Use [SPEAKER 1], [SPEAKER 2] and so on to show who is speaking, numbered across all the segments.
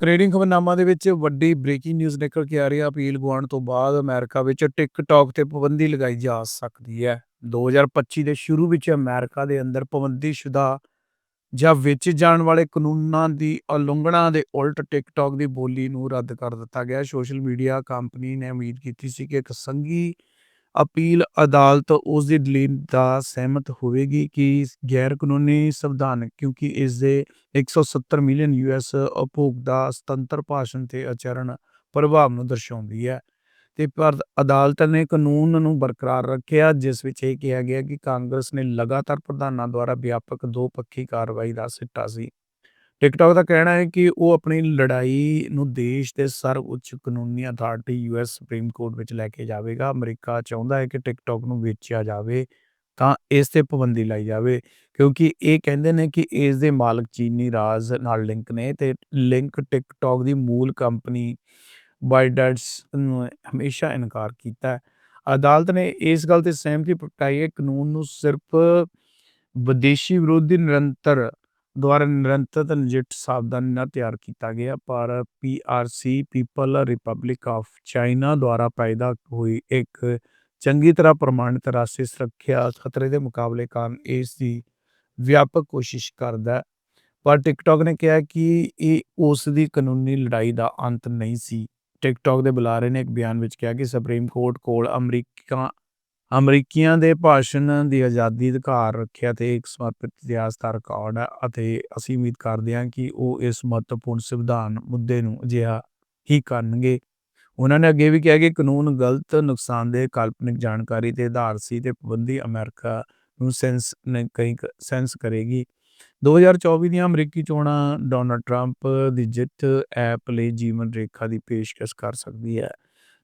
[SPEAKER 1] Canadian ਖਬਰਨਾਮਾ ਦੇ ਵਿੱਚ ਵੱਡੀ ਬ੍ਰੇਕਿੰਗ ਨਿਊਜ਼ ਨਿਕਲ ਕੇ ਆ ਰਹੀ ਹੈ। ਅਪੀਲ ਗੁਆਉਣ ਤੋਂ ਬਾਅਦ ਅਮਰੀਕਾ ਵਿੱਚ ਟਿਕਟੌਕ ਤੇ ਪਾਬੰਦੀ ਲਗਾਈ ਜਾ ਸਕਦੀ ਹੈ। 2025 ਦੇ ਸ਼ੁਰੂ ਵਿੱਚ ਅਮਰੀਕਾ ਦੇ ਅੰਦਰ ਪਾਬੰਦੀਸ਼ੁਦਾ ਜਾਂ ਵਿੱਚ ਜਾਣ ਵਾਲੇ ਕਾਨੂੰਨਾਂ ਦੀ ਉਲੰਘਣਾ ਦੇ ਉਲਟ ਟਿਕਟੌਕ ਦੀ ਬੋਲੀ ਨੂੰ ਰੱਦ ਕਰ ਦਿੱਤਾ ਗਿਆ। ਸੋਸ਼ਲ ਮੀਡੀਆ ਕੰਪਨੀ ਨੇ ਉਮੀਦ ਕੀਤੀ ਸੀ ਕਿ ਇੱਕ ਸੰਘੀ ਅਪੀਲ ਅਦਾਲਤ ਉਸ ਦੀ ਦਲੀਲ ਦਾ ਸਹਿਮਤ ਹੋਵੇਗੀ ਕਿ ਗੈਰ ਕਾਨੂੰਨੀ ਸੰਵਿਧਾਨ ਕਿਉਂਕਿ ਇਸ ਦੇ 170 ਮਿਲੀਅਨ ਯੂਐਸ ਉਪਭੋਗਤਾ ਸੁਤੰਤਰ ਭਾਸ਼ਣ ਤੇ ਆਚਰਣ ਪ੍ਰਭਾਵ ਨੂੰ ਦਰਸਾਉਂਦੀ ਹੈ। ਤੇ ਪਰ ਅਦਾਲਤ ਨੇ ਕਾਨੂੰਨ ਨੂੰ ਬਰਕਰਾਰ ਰੱਖਿਆ, ਜਿਸ ਵਿੱਚ ਇਹ ਕਿਹਾ ਗਿਆ ਕਿ ਕਾਂਗਰਸ ਨੇ ਲਗਾਤਾਰ ਪ੍ਰਧਾਨਾਂ ਦੁਆਰਾ ਵਿਆਪਕ ਦੋ ਪੱਖੀ ਕਾਰਵਾਈ ਦਾ ਸਿੱਟਾ ਸੀ। ਟਿਕਟੌਕ ਦਾ ਕਹਿਣਾ ਹੈ ਕਿ ਉਹ ਆਪਣੀ ਲੜਾਈ ਨੂੰ ਦੇਸ਼ ਦੇ ਸਰਵਉੱਚ ਕਾਨੂੰਨੀ ਅਥਾਰਟੀ ਯੂਐਸ ਸੁਪਰੀਮ ਕੋਰਟ ਵਿੱਚ ਲੈ ਕੇ ਜਾਵੇਗਾ। ਅਮਰੀਕਾ ਚਾਹੁੰਦਾ ਹੈ ਕਿ ਟਿਕਟੌਕ ਨੂੰ ਵੇਚਿਆ ਜਾਵੇ ਤਾਂ ਇਸ ਤੇ ਪਾਬੰਦੀ ਲਾਈ ਜਾਵੇ ਕਿਉਂਕਿ ਇਹ ਕਹਿੰਦੇ ਨੇ ਕਿ ਇਸ ਦੇ ਮਾਲਕ ਚੀਨੀ ਰਾਜ ਨਾਲ ਲਿੰਕ ਨੇ ਤੇ ਲਿੰਕ ਟਿਕਟੌਕ ਦੀ ਮੂਲ ਕੰਪਨੀ ਬਾਈਡੈਟਸ ਨੂੰ ਹਮੇਸ਼ਾ ਇਨਕਾਰ ਕੀਤਾ ਹੈ। ਅਦਾਲਤ ਨੇ ਇਸ ਗੱਲ ਤੇ ਸਹਿਮਤੀ ਪ੍ਰਗਟਾਈ ਹੈ ਕਾਨੂੰਨ ਨੂੰ ਸਿਰਫ ਵਿਦੇਸ਼ੀ ਵਿਰੋਧੀ ਨਿਰੰਤਰ ਦੁਆਰਾ ਨਿਰੰਤਰ ਨਜਿੱਠ ਸਾਵਧਾਨੀ ਨਾਲ ਤਿਆਰ ਕੀਤਾ ਗਿਆ, ਪਰ PRC people republic of China ਦੁਆਰਾ ਪੈਦਾ ਹੋਈ ਇੱਕ ਚੰਗੀ ਤਰ੍ਹਾਂ ਪ੍ਰਮਾਣਿਤ ਰਾਸ਼ਟਰੀ ਸੁਰੱਖਿਆ ਖਤਰੇ ਦੇ ਮੁਕਾਬਲੇ ਕਾਰਨ ਇਸ ਦੀ ਵਿਆਪਕ ਕੋਸ਼ਿਸ਼ ਕਰਦਾ ਪਰ ਟਿਕਟੌਕ ਨੇ ਕਿਹਾ ਕਿ ਇਹ ਉਸ ਦੀ ਕਾਨੂੰਨੀ ਲੜਾਈ ਦਾ ਅੰਤ ਨਹੀਂ ਸੀ। ਟਿਕਟੌਕ ਦੇ ਬੁਲਾਰੇ ਨੇ ਇੱਕ ਬਿਆਨ ਵਿੱਚ ਕਿਹਾ ਕਿ ਸੁਪਰੀਮ ਕੋਰਟ ਕੋਲ ਅਮਰੀਕਾ ਅਮਰੀਕੀਆਂ ਦੇ ਭਾਸ਼ਣ ਦੀ ਆਜ਼ਾਦੀ ਅਧਿਕਾਰ ਰੱਖਿਆ ਤੇ ਇੱਕ ਸਮਰਪਿਤ ਇਤਿਹਾਸ ਦਾ ਰਿਕਾਰਡ ਹੈ ਅਤੇ ਅਸੀਂ ਉਮੀਦ ਕਰਦੇ ਹਾਂ ਕਿ ਉਹ ਇਸ ਮਹੱਤਵਪੂਰਨ ਸੰਵਿਧਾਨ ਮੁੱਦੇ ਨੂੰ ਅਜਿਹਾ ਹੀ ਕਰਨਗੇ। ਉਹਨਾਂ ਨੇ ਅੱਗੇ ਵੀ ਕਿਹਾ ਕਿ ਕਾਨੂੰਨ ਗਲਤ, ਨੁਕਸਾਨਦੇਹ, ਕਾਲਪਨਿਕ ਜਾਣਕਾਰੀ ਤੇ ਆਧਾਰ ਸੀ ਤੇ ਪਾਬੰਦੀ ਅਮਰੀਕਾ ਨੂੰ ਸੈਂਸ ਨੇ ਕਈ ਸੈਂਸ ਕਰੇਗੀ। 2024 ਦੀਆਂ ਅਮਰੀਕੀ ਚੋਣਾਂ ਡੋਨਲਡ ਟਰੰਪ ਦੀ ਜਿੱਤ ਐਪ ਲਈ ਜੀਵਨ ਰੇਖਾ ਦੀ ਪੇਸ਼ਕਸ਼ ਕਰ ਸਕਦੀ ਹੈ।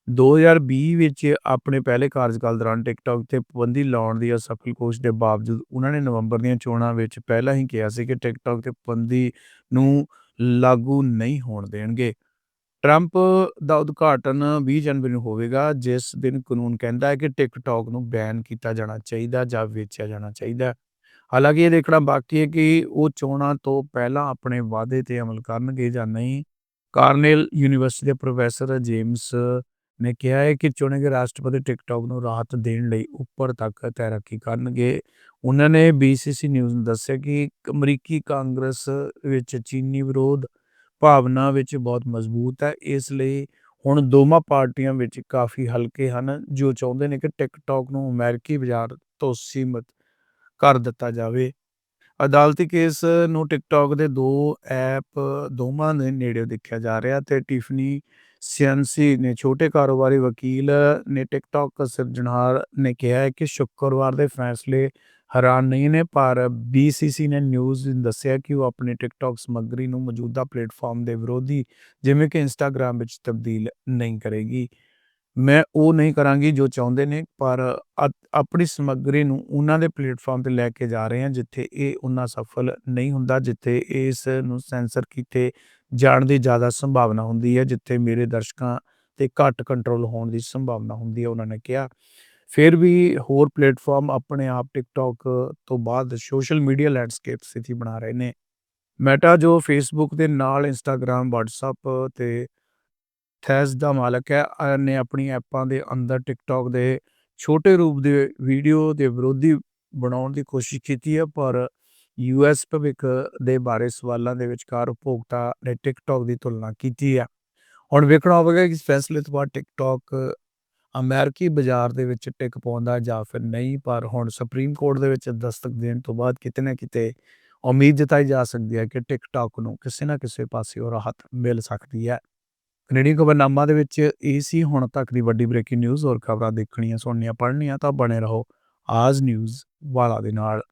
[SPEAKER 1] 2020 ਵਿੱਚ ਆਪਣੇ ਪਹਿਲੇ ਕਾਰਜਕਾਲ ਦੌਰਾਨ ਟਿਕਟੌਕ ਤੇ ਪਾਬੰਦੀ ਲਾਉਣ ਦੀ ਅਸਫਲ ਕੋਸ਼ਿਸ਼ ਦੇ ਬਾਵਜੂਦ ਉਹਨਾਂ ਨੇ ਨਵੰਬਰ ਦੀਆਂ ਚੋਣਾਂ ਵਿੱਚ ਪਹਿਲਾਂ ਹੀ ਕਿਹਾ ਸੀ ਕਿ ਟਿਕਟੌਕ ਤੇ ਪਾਬੰਦੀ ਨੂੰ ਲਾਗੂ ਨਹੀਂ ਹੋਣ ਦੇਣਗੇ। ਟਰੰਪ ਦਾ ਉਦਘਾਟਨ 20 ਜਨਵਰੀ ਨੂੰ ਹੋਵੇਗਾ, ਜਿਸ ਦਿਨ ਕਾਨੂੰਨ ਕਹਿੰਦਾ ਹੈ ਕਿ ਟਿਕਟੌਕ ਨੂੰ ਬੈਨ ਕੀਤਾ ਜਾਣਾ ਚਾਹੀਦਾ ਜਾਂ ਵੇਚਿਆ ਜਾਣਾ ਚਾਹੀਦਾ ਹਾਲਾਂਕਿ ਇਹ ਦੇਖਣਾ ਬਾਕੀ ਹੈ ਕਿ ਉਹ ਚੋਣਾਂ ਤੋਂ ਪਹਿਲਾਂ ਆਪਣੇ ਵਾਅਦੇ ਤੇ ਅਮਲ ਕਰਨਗੇ ਜਾਂ ਨਹੀਂ। ਕਾਰਨੇਲ ਯੂਨੀਵਰਸਿਟੀ ਦੇ ਪ੍ਰੋਫੈਸਰ ਜੇਮਸ ਨੇ ਕਿਹਾ ਹੈ ਕਿ ਚੁਣੇ ਗਏ ਰਾਸ਼ਟਰਪਤੀ ਟਿਕਟੌਕ ਨੂੰ ਰਾਹਤ ਦੇਣ ਲਈ ਉੱਪਰ ਤੱਕ ਤੈਰਾਕੀ ਕਰਨਗੇ। ਉਹਨਾਂ ਨੇ ਬੀਸੀਸੀ ਨਿਊਜ਼ ਨੂੰ ਦੱਸਿਆ ਕਿ ਅਮਰੀਕੀ ਕਾਂਗਰਸ ਵਿੱਚ ਚੀਨੀ ਵਿਰੋਧ ਭਾਵਨਾ ਵਿੱਚ ਬਹੁਤ ਮਜ਼ਬੂਤ ਹੈ। ਇਸ ਲਈ ਹੁਣ ਦੋਵਾਂ ਪਾਰਟੀਆਂ ਵਿੱਚ ਕਾਫੀ ਹਲਕੇ ਹਨ, ਜੋ ਚਾਹੁੰਦੇ ਨੇ ਕਿ ਟਿਕਟੌਕ ਨੂੰ ਅਮਰੀਕੀ ਬਾਜ਼ਾਰ ਤੋਂ ਸੀਮਤ ਕਰ ਦਿੱਤਾ ਜਾਵੇ। ਅਦਾਲਤੀ ਕੇਸ ਨੂੰ ਟਿਕਟੌਕ ਦੇ ਦੋ ਐਪ ਦੋਵਾਂ ਦੇ ਨੇੜੇ ਦੇਖਿਆ ਜਾ ਰਿਹਾ ਤੇ ਟਿਫਨੀ ਸਿਆਂਸੀ ਨੇ ਛੋਟੇ ਕਾਰੋਬਾਰੀ ਵਕੀਲ ਨੇ ਟਿਕਟੌਕ ਸਿਰਜਣਹਾਰ ਨੇ ਕਿਹਾ ਹੈ ਕਿ ਸ਼ੁੱਕਰਵਾਰ ਦੇ ਫੈਸਲੇ ਹੈਰਾਨ ਨਹੀਂ ਨੇ, ਪਰ ਬੀਸੀਸੀ ਨੇ ਨਿਊਜ਼ ਨੂੰ ਦੱਸਿਆ ਕਿ ਉਹ ਆਪਣੀ ਟਿਕਟੌਕ ਸਮੱਗਰੀ ਨੂੰ ਮੌਜੂਦਾ ਪਲੇਟਫਾਰਮ ਦੇ ਵਿਰੋਧੀ ਜਿਵੇਂ ਕਿ ਇੰਸਟਾਗ੍ਰam ਵਿੱਚ ਤਬਦੀਲ ਨਹੀਂ ਕਰੇਗੀ। ਮੈਂ ਉਹ ਨਹੀਂ ਕਰਾਂਗੀ ਜੋ ਚਾਹੁੰਦੇ ਨੇ, ਪਰ ਆਪਣੀ ਸਮੱਗਰੀ ਨੂੰ ਉਹਨਾਂ ਦੇ ਪਲੇਟਫਾਰਮ ਤੇ ਲੈ ਕੇ ਜਾ ਰਹੇ ਹਾਂ, ਜਿੱਥੇ ਇਹ ਉਹਨਾਂ ਸਫਲ ਨਹੀਂ ਹੁੰਦਾ, ਜਿੱਥੇ ਇਸ ਨੂੰ ਸੈਂਸਰ ਕੀਤੇ ਜਾਣ ਦੀ ਜ਼ਿਆਦਾ ਸੰਭਾਵਨਾ ਹੁੰਦੀ ਹੈ, ਜਿੱਥੇ ਮੇਰੇ ਦਰਸ਼ਕਾਂ ਤੇ ਘੱਟ ਕੰਟਰੋਲ ਹੋਣ ਦੀ ਸੰਭਾਵਨਾ ਹੁੰਦੀ ਹੈ, ਉਹਨਾਂ ਨੇ ਕਿਹਾ। ਫਿਰ ਵੀ ਹੋਰ ਪਲੇਟਫਾਰਮ ਆਪਣੇ ਆਪ ਟਿਕਟੌਕ ਤੋਂ ਬਾਅਦ ਸੋਸ਼ਲ ਮੀਡੀਆ ਲੈਂਡਸਕੇਪ ਸਥਿਤੀ ਬਣਾ ਰਹੇ ਨੇ। ਮੈਟਾ ਜੋ ਫੇਸਬੁੱਕ ਦੇ ਨਾਲ ਇੰਸਟਾਗ੍ਰam WhatsApp ਤੇ ਥੈਸ ਦਾ ਮਾਲਕ ਹੈ ਨੇ ਆਪਣੀ ਐਪਾਂ ਦੇ ਅੰਦਰ ਟਿਕਟੌਕ ਦੇ ਛੋਟੇ ਰੂਪ ਦੇ ਵੀਡੀਓ ਦੇ ਵਿਰੋਧੀ ਬਣਾਉਣ ਦੀ ਕੋਸ਼ਿਸ਼ ਕੀਤੀ ਹੈ, ਪਰ ਯੂਐਸ ਭਵਿੱਖ ਦੇ ਬਾਰੇ ਸਵਾਲਾਂ ਦੇ ਵਿਚਕਾਰ ਉਪਭੋਗਤਾ ਨੇ ਟਿਕਟੌਕ ਦੀ ਤੁਲਨਾ ਕੀਤੀ ਹੈ ਹੁਣ ਵੇਖਣਾ ਹੋਵੇਗਾ ਕਿ ਇਸ ਫੈਸਲੇ ਤੋਂ ਬਾਅਦ ਟਿਕਟੌਕ ਅਮਰੀਕੀ ਬਾਜ਼ਾਰ ਦੇ ਵਿੱਚ ਟਿਕ ਪਾਉਂਦਾ ਜਾਂ ਫਿਰ ਨਹੀਂ, ਪਰ ਹੁਣ ਸੁਪਰੀਮ ਕੋਰਟ ਦੇ ਵਿੱਚ ਦਸਤਕ ਦੇਣ ਤੋਂ ਬਾਅਦ ਕਿਤੇ ਨਾ ਕਿਤੇ ਉਮੀਦ ਜਤਾਈ ਜਾ ਸਕਦੀ ਹੈ ਕਿ ਟਿਕਟੌਕ ਨੂੰ ਕਿਸੇ ਨਾ ਕਿਸੇ ਪਾਸੇ ਉਹ ਰਾਹਤ ਮਿਲ ਸਕਦੀ ਹੈ। ਕੈਨੇਡੀਅਨ ਖਬਰਨਾਮਾ ਦੇ ਵਿੱਚ ਇਹ ਸੀ ਹੁਣ ਤੱਕ ਦੀ ਵੱਡੀ ਬ੍ਰੇਕਿੰਗ ਨਿਊਜ਼ ਔਰ ਖਬਰਾਂ ਦੇਖਣੀਆਂ, ਸੁਣਨੀਆਂ, ਪੜ੍ਹਨੀਆਂ ਤਾਂ ਬਣੇ ਰਹੋ। ਆਜ ਨਿਊਜ਼ ਵਾਲਾ ਦੇ ਨਾਲ।